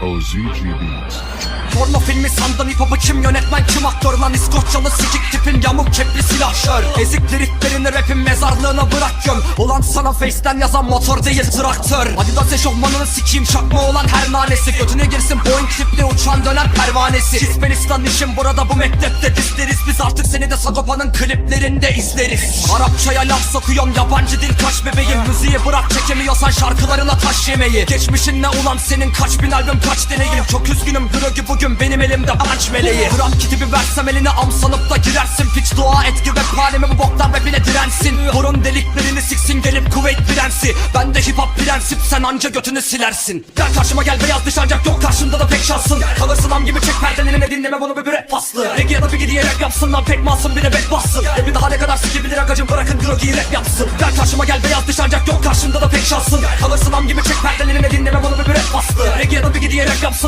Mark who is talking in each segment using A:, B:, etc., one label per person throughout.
A: OZG Beats.
B: Porno filmi sandın hip hop'u kim yönetmen kim aktör lan? İskoçyalı sikik tipin yamuk kepli silahşör Ezik liriklerini rapin mezarlığına bırak göm Ulan sana face'ten yazan motor değil traktör. Adidas eşofmanını sikiyim şakma olan her nanesi. Götüne girsin Boeing tipli uçan dönen pervanesi. Kispenistan işim burada bu mektepte dizleriz Biz artık seni de Sagopa'nın kliplerinde izleriz. Arapçaya laf sokuyorum yabancı dil kaç bebeğim. Müziği bırak çekemiyorsan şarkılarına taş yemeyi Geçmişin ne ulan senin kaç bin albüm kaç deneyim. Çok üzgünüm Drogi bugün benim elimde punch meleği. Gram kiti bir versem eline am sanıp da girersin. Piç dua et rap halime bu boktan rapine dirensin. Burun deliklerini siksin gelip Kuveyt prensi. Ben de hip hop prensip sen anca götünü silersin. Gel karşıma gel beyaz dış ancak yok karşımda da pek şansın. Kalırsın am gibi çek perdelerini dinleme bunu bir rap paslı. Regi ya da bir gidiye rap yapsın lan pek masum bir bet bassın. E bir daha ne kadar sikibilir agacım bırakın Drogi'yi rap yapsın. Gel karşıma gel beyaz dış ancak yok karşımda da pek şansın. Kalırsın am gibi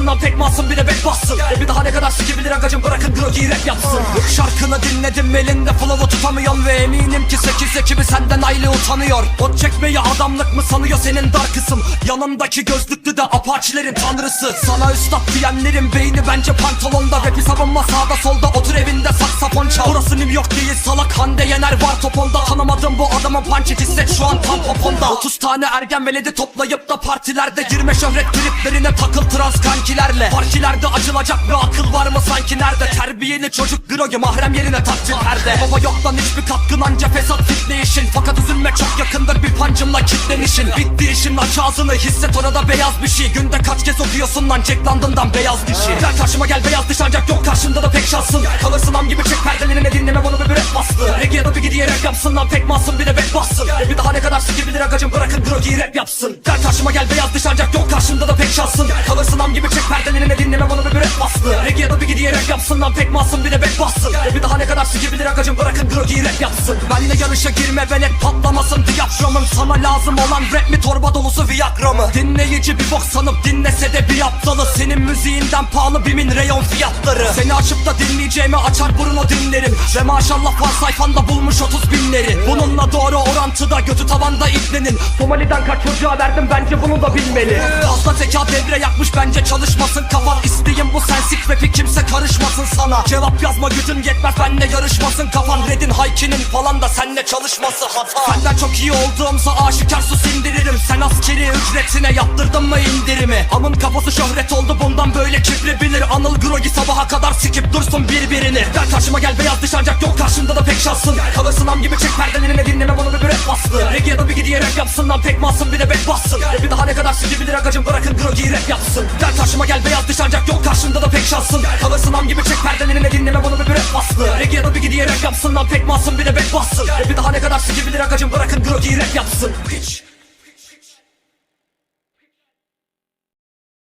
B: lan pek masum bir de bet bassın. E bir daha ne kadar sikibilir agacım? Bırakın Drogi'yi rap yapsın. Şarkını dinledim elinde flow'u tutamıyorum. Ve eminim ki 8 ekibi senden aile utanıyor. Ot çekmeyi adamlık mı sanıyor senin dar kısım Yanındaki gözlüklü de apaçilerin tanrısı. Sana üstad diyenlerin beyni bence pantolonda. Rapi savunma sağda solda otur evinde saksafon çal. Burası New York değil salak Hande Yener var toponda Tanımadım bu adamın punch hisset şu an tam poponda 30 tane ergen veledi toplayıp da partilerde Girme şöhret triplerine takıl trans kankilerle. Partilerde acılacak bir akıl var mı sanki nerede? Terbiyeli çocuk grogi mahrem yerine takçı perde. Baba yok lan hiçbir katkın anca fesat fitne işin Fakat üzülme çok yakındır bir pancımla kitlenişin. Bitti işin aç ağzını hisset orada beyaz bir şey. Günde kaç kez okuyorsun lan Jack London'dan beyaz dişi. Gel karşıma gel beyaz diş ancak yok karşında da pek şansın. Kalırsın am gibi çek perdelerini dinleme bunu bir bir rap bastı Regi ya da bir gidiye rap yapsın lan pek masum bir de bet bassın. Bir daha ne kadar sikibilir agacım bırakın drogiyi rap yapsın. Gel karşıma gel beyaz diş ancak yok karşında da pek şansın. Kalırsın am gibi çek perdelerini dinleme bunu bir rap bastı. Regi ya da rap yapsın lan pek masum bir de bet bassın. Bir daha ne kadar sikibilir agacım bırakın drogiyi rap yapsın. Benle yarışa girme velet patlamasın. Diyaframın Sana lazım olan rap mi torba dolusu viagra mı? Dinleyici bir bok sanıp dinlese de bir aptalı. Senin müziğinden pahalı bimin reyon fiyatları. Seni açıp da dinleyeceğimi açar Bruno dinlerim Ve maşallah var sayfanda bulmuş 30 binleri. Bununla doğru orantıda götü tavanda iplenin. Somali'den kaç çocuğa verdim bence bunu da bilmeli. Fazla zeka devre yakmış bence çalışmasın. Kafan İsteğim bu sensik rapi kimse karışmasın sana. Cevap yazma gücün yetmez benle yarışmasın. Kafan Red'in haykinin falan da senle çalışması hata. Senden çok iyi olduğumsa aşikar sus indiririm Sen askeri ücretine yaptırdın mı indirimi? Amın kafası şöhret oldu bundan böyle kibri bilir. Anıl Grogi sabaha kadar sikip dursun birbirini. Gel karşıma gel beyaz dış ancak yok karşında da pek şansın. Kalırsın am gibi çek perdelerini dinleme bunu bir rap bastı. Regi ya da bir gidiye rap yapsın lan pek masum bir de bet bassın. Bir daha ne kadar sikibilir agacım bırakın Grogi'yi rap yapsın. Gel karşıma gel beyaz dış ancak yok karşında da pek şansın. Kalırsın am gibi çek perdelerini dinleme bunu bir rap bastı Regi ya da bir gidiye rap yapsın lan pek masum bir de bet bassın. E bir daha ne kadar sikibilir agacım bırakın Grogi'yi rap yapsın. Hiç